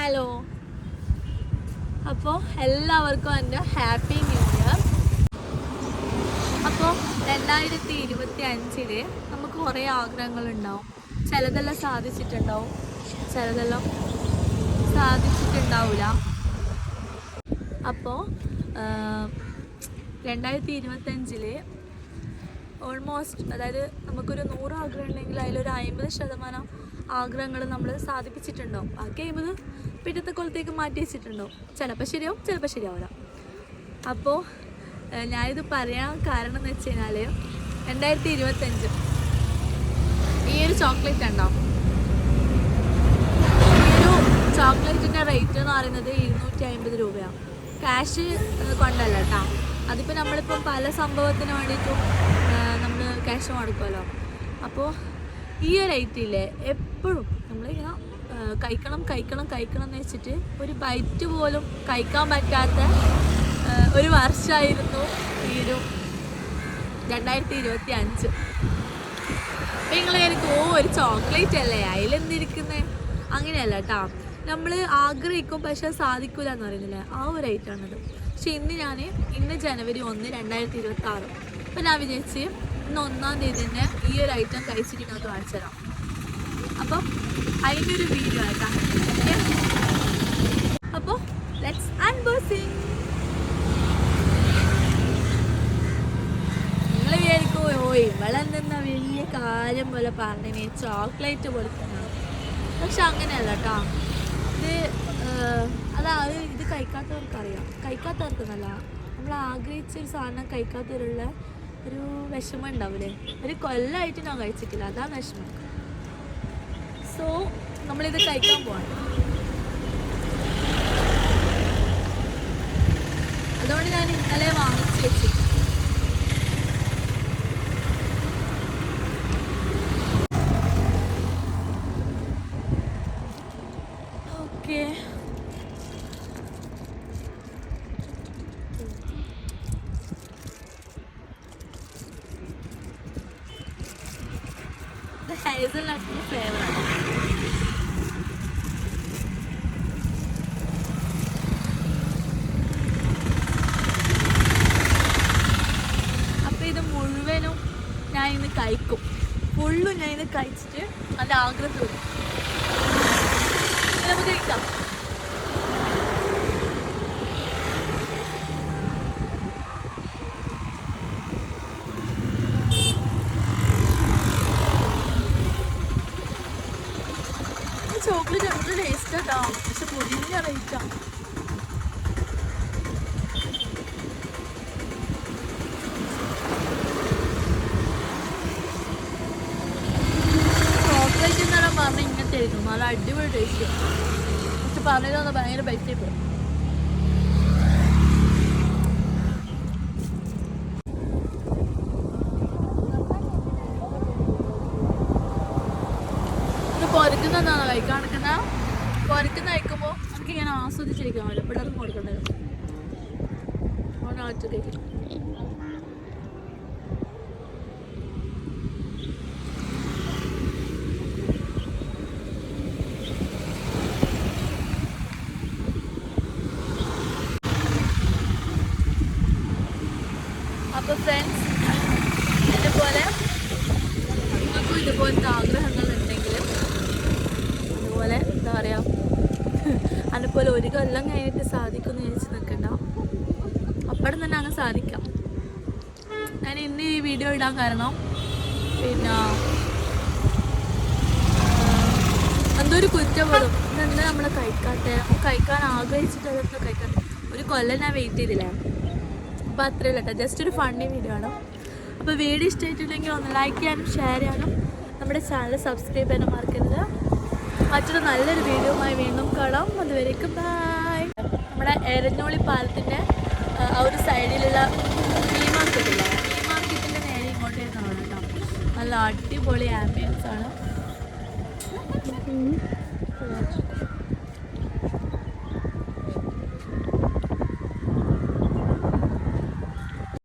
Hello അപ്പോൾ എല്ലാവർക്കും എന്റെ ഹാപ്പി ന്യൂ ഇയർ അപ്പോൾ രണ്ടായിരത്തി ഇരുപത്തി അഞ്ചിൽ നമുക്ക് കുറേ ആഗ്രഹങ്ങളുണ്ടാവും. ചിലതെല്ലാം സാധിച്ചിട്ടുണ്ടാവും. ചിലതെല്ലാം സാധിച്ചിട്ടുണ്ടാവില്ല അപ്പോൾ രണ്ടായിരത്തി ഇരുപത്തഞ്ചിൽ ഓൾമോസ്റ്റ് അതായത് നമുക്കൊരു നൂറ് ആഗ്രഹം ഉണ്ടെങ്കിൽ അതിലൊരു അമ്പത് ശതമാനം ആഗ്രഹങ്ങൾ നമ്മൾ സാധിപ്പിച്ചിട്ടുണ്ടാവും. ബാക്കി അമ്പത് പിറ്റത്തെ കൊലത്തേക്ക് മാറ്റി വെച്ചിട്ടുണ്ടാവും. ചിലപ്പോൾ ശരിയാവും ചിലപ്പോൾ ശരിയാവില്ല അപ്പോൾ ഞാനിത് പറയാൻ കാരണം എന്ന് വെച്ച് കഴിഞ്ഞാൽ രണ്ടായിരത്തി ഇരുപത്തഞ്ച് ഈ ഒരു ചോക്ലേറ്റ് ഉണ്ടാവും ഈ ഒരു ചോക്ലേറ്റിന്റെ റേറ്റ് എന്ന് പറയുന്നത് ഇരുന്നൂറ്റി അമ്പത് രൂപയാണ് ക്യാഷ് കൊണ്ടല്ല കേട്ടോ. അതിപ്പോൾ നമ്മളിപ്പം പല സംഭവത്തിന് വേണ്ടിയിട്ടും നമ്മൾ ക്യാഷ് കൊടുക്കുമല്ലോ അപ്പോൾ ഈ ഒരു ഐറ്റില്ലേ എപ്പോഴും നമ്മളിങ്ങനെ കഴിക്കണം കഴിക്കണം കഴിക്കണം എന്ന് വെച്ചിട്ട് ഒരു ബൈറ്റ് പോലും കഴിക്കാൻ പറ്റാത്ത ഒരു വർഷമായിരുന്നു ഈ ഒരു രണ്ടായിരത്തി ഇരുപത്തി അഞ്ച് നിങ്ങൾ എനിക്ക് ഓ ഒരു ചോക്ലേറ്റ് അല്ലേ? അതിലെന്തിരിക്കുന്നത് അങ്ങനെയല്ല കേട്ടോ നമ്മൾ ആഗ്രഹിക്കും പക്ഷെ സാധിക്കില്ല എന്ന് പറയുന്നില്ല. ആ ഒരു ഐറ്റാണത്. പക്ഷെ ഇന്ന് ഞാൻ ഇന്ന് ജനുവരി ഒന്ന് രണ്ടായിരത്തി ഇരുപത്തി ആറ് അപ്പം ഞാൻ വിചാരിച്ച് ഇന്ന് ഒന്നാം തീയതി തന്നെ ഈ ഒരു ഐറ്റം നിങ്ങൾക്ക് കാണിച്ചു തരാം. അപ്പം അതിന്റെ ഒരു വീഡിയോ ആയിട്ടാണ് ഓക്കെ അപ്പോൾ ലെറ്റ്സ് അൺബോസിങ് നിങ്ങൾ വിചാരിക്കും ഓ ഇവളെന്തെന്നാ വലിയ കാര്യം പോലെ പറഞ്ഞേ ചോക്ലേറ്റ് കൊടുക്കണം പക്ഷെ അങ്ങനെയല്ല കേട്ടോ ഇത് അതായത് അതാ അത് ഇത് കഴിക്കാത്തവർക്കറിയാം. കഴിക്കാത്തവർക്കെന്നല്ല നമ്മൾ ആഗ്രഹിച്ചൊരു സാധനം കഴിക്കാത്തവരുള്ള ഒരു വിഷമം ഉണ്ടാവില്ലേ ഒരു കൊല്ലമായിട്ട് ഞാൻ കഴിച്ചിട്ടില്ല. അതാണ് വിഷമം. സോ നമ്മളിത് കഴിക്കാൻ പോവാണ് അതുകൊണ്ട് ഞാൻ ഇന്നലെ വാങ്ങിച്ചു വെച്ചു ഓക്കെ ഇത് ഇത് മുഴുവനും ഞാൻ ഇന്ന് കഴിക്കും. ഫുള്ളും ഞാൻ ഇന്ന് കഴിച്ചിട്ട് നല്ല ആഗ്രഹം നമുക്ക് കഴിക്കാം ചോക്ലേറ്റ് കേട്ടോ പക്ഷെ പൊടിഞ്ഞ റേറ്റാണ് ചോക്ലേറ്റ് എന്നാണ് പറഞ്ഞ ഇങ്ങനത്തെ ആയിരുന്നു. നല്ല അടിപൊളി ടേസ്റ്റ് പക്ഷെ പറഞ്ഞത് തന്നെ ഭയങ്കര പൈസ പോയി. പൊരക്കുന്നതാണോ കഴിക്കാൻ എടുക്കുന്ന പൊരക്കുന്ന കഴിക്കുമ്പോൾ നമുക്ക് ഇങ്ങനെ ആസ്വദിച്ചിരിക്കാൻ പറ്റും പിള്ളേർക്ക് കൊടുക്കേണ്ടത് ഒരാഴ്ചത്തേക്ക് അപ്പോൾ ഫ്രണ്ട്സ് ഇതുപോലെ നിങ്ങൾക്കും ഇതുപോലത്തെ അതുപോലെ എന്താ പറയുക അതുപോലെ ഒരു കൊല്ലം കഴിഞ്ഞിട്ട് സാധിക്കുമെന്ന് ചോദിച്ച് നിൽക്കണ്ട. അപ്പോഴും തന്നെ അങ്ങ് സാധിക്കാം. ഞാൻ ഇന്ന് ഈ വീഡിയോ ഇടാൻ കാരണം പിന്നെ എന്തോ ഒരു കുറ്റബോധം ഇതെന്താ നമ്മൾ കഴിക്കാത്ത? കഴിക്കാൻ ആഗ്രഹിച്ചിട്ട് അതെന്തോ കഴിക്കാൻ? ഒരു കൊല്ലം ഞാൻ വെയിറ്റ് ചെയ്തില്ലേ? അപ്പോൾ അത്രയല്ല കേട്ടോ. ജസ്റ്റ് ഒരു ഫണ്ണി വീഡിയോ ആണ്. അപ്പോൾ വീഡിയോ ഇഷ്ടമായിട്ടുണ്ടെങ്കിൽ ഒന്ന് ലൈക്ക് ചെയ്യാനും ഷെയർ ചെയ്യാനും നമ്മുടെ ചാനൽ സബ്സ്ക്രൈബ് ചെയ്യാനും മറക്കരുത്. മറ്റൊരു നല്ലൊരു വീഡിയോയുമായി വീണ്ടും കാണാം. അതുവരേക്കും ബായ് നമ്മുടെ എരഞ്ഞോളി പാലത്തിന്റെ ആ ഒരു സൈഡിലുള്ള മീ മാർക്കറ്റില്ല മീ മാർക്കറ്റിന്റെ നേരെ ഇങ്ങോട്ട് വരുന്നതാണ് കേട്ടോ. നല്ല അടിപൊളി ആംബിയൻസ് ആണ്.